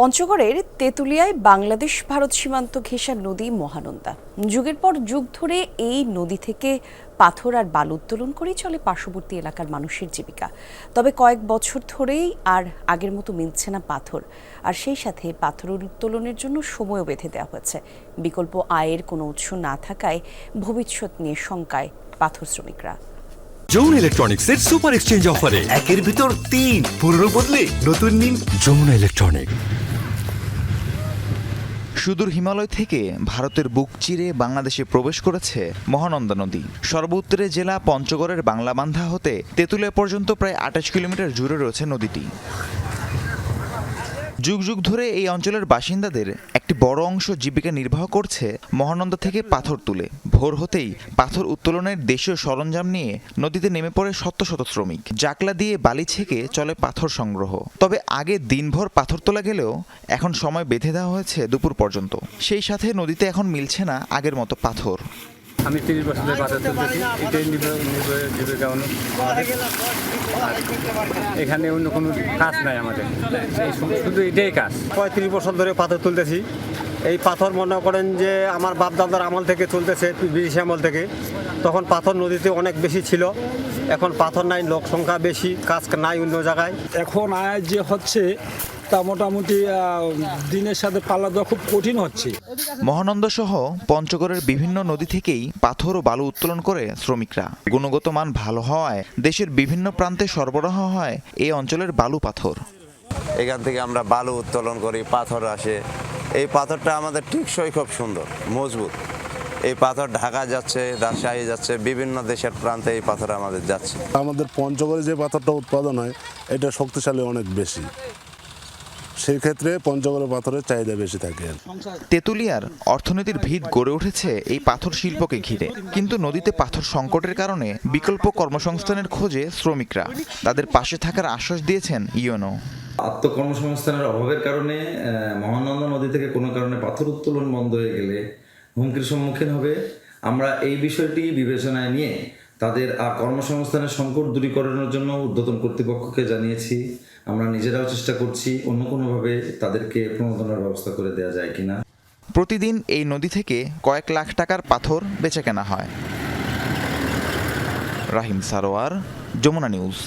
পঞ্চগড়ের তেঁতুলিয়ায় বাংলাদেশ ভারত সীমান্ত ঘেঁষা নদী মহানন্দা। যুগের পর যুগ ধরে এই নদী থেকে পাথর আর বালু উত্তোলন করেই চলে পার্শ্ববর্তী এলাকার মানুষের জীবিকা। তবে কয়েক বছর ধরেই আর আগের মতো মিলছে না পাথর। আর সেই সাথে পাথর উত্তোলনের জন্য সময়ও বেঁধে দেওয়া হয়েছে। বিকল্প আয়ের কোনো উৎস না থাকায় ভবিষ্যৎ নিয়ে শঙ্কায় পাথর শ্রমিকরা। যমুনা ইলেকট্রনিক্সের সুপার এক্সচেঞ্জ অফারে একের ভিতর তিন পুরনো বদলে নতুন নিন যমুনা ইলেকট্রনিক। সুদূর হিমালয় থেকে ভারতের বুক চিরে বাংলাদেশে প্রবেশ করেছে মহানন্দা নদী। সর্ব উত্তরে জেলা পঞ্চগড়ের বাংলাবান্ধা হতে তেঁতুলিয়া পর্যন্ত প্রায় আঠাশ কিলোমিটার জুড়ে রয়েছে নদীটি। যুগ যুগ ধরে এই অঞ্চলের বাসিন্দাদের একটি বড় অংশ জীবিকা নির্বাহ করছে মহানন্দা থেকে পাথর তুলে। ভোর হতেই পাথর উত্তোলনের দেশীয় সরঞ্জাম নিয়ে নদীতে নেমে পড়ে শত শত শ্রমিক। জাকলা দিয়ে বালি ছেকে চলে পাথর সংগ্রহ। তবে আগে দিনভর পাথর তোলা গেলেও এখন সময় বেঁধে দেওয়া হয়েছে দুপুর পর্যন্ত। সেই সাথে নদীতে এখন মিলছে না আগের মতো পাথর। আমি তিরিশ বছর ধরে বাজার চলতেছি। এটাই জীবিকা এখানে অন্য কোনো কাজ নাই আমাদের। শুধু এটাই কাজ। পঁয়ত্রিশ বছর ধরে পাথর তুলতেছি। এই পাথর মনে করেন যে আমার বাপ দাদার আমল থেকে চলতেছে ব্রিটিশ আমল থেকে। তখন পাথর নদীতে অনেক বেশি ছিল। এখন পাথর নাই লোক সংখ্যা বেশি কাজ নাই অন্য জায়গায়। এখন আয় যে হচ্ছে তা মোটামুটি দিনের সাথে পাল্লা দেওয়া খুব কঠিন হচ্ছে। মহানন্দ সহ পঞ্চগড়ের বিভিন্ন নদী থেকেই পাথর ও বালু উত্তোলন করে শ্রমিকরা। গুণগত মান ভালো হওয়ায় দেশের বিভিন্ন প্রান্তে সরবরাহ হয় এই অঞ্চলের বালু পাথর। এখান থেকে আমরা বালু উত্তোলন করি পাথর আসে। এই পাথরটা আমাদের টিকসই খুব সুন্দর মজবুত। এই পাথর ঢাকা যাচ্ছে রাজশাহী যাচ্ছে বিভিন্ন দেশের প্রান্তে এই পাথর আমাদের যাচ্ছে। আমাদের পঞ্চগড়ে যে পাথরটা উৎপাদন হয় এটা শক্তিশালী অনেক বেশি। সেই ক্ষেত্রে পঞ্চগড়ের পাথরের চাহিদা বেশি থাকে। তেঁতুলিয়ার অর্থনীতির ভিত গড়ে উঠেছে এই পাথর শিল্পকে ঘিরে। কিন্তু নদীতে পাথর সংকটের কারণে বিকল্প কর্মসংস্থানের খোঁজে শ্রমিকরা। তাদের পাশে থাকার আশ্বাস দিয়েছেন ইউনো আত্মকর্মসংস্থানের অভাবের কারণে মহানন্দা নদী থেকে কোনো কারণে পাথর উত্তোলন বন্ধ হয়ে গেলে হুমকির সম্মুখীন হবে। আমরা এই বিষয়টি বিবেচনায় নিয়ে তাদের আর কর্মসংস্থানের সংকট দূরীকরণের জন্য ঊর্ধ্বতন কর্তৃপক্ষকে জানিয়েছি। আমরা নিজেরাও চেষ্টা করছি অন্য কোনোভাবে তাদেরকে প্রণোদনার ব্যবস্থা করে দেওয়া যায় কিনা। প্রতিদিন এই নদী থেকে কয়েক লাখ টাকার পাথর বেচে কেনা হয়। রাহিম সারোয়ার, যমুনা নিউজ।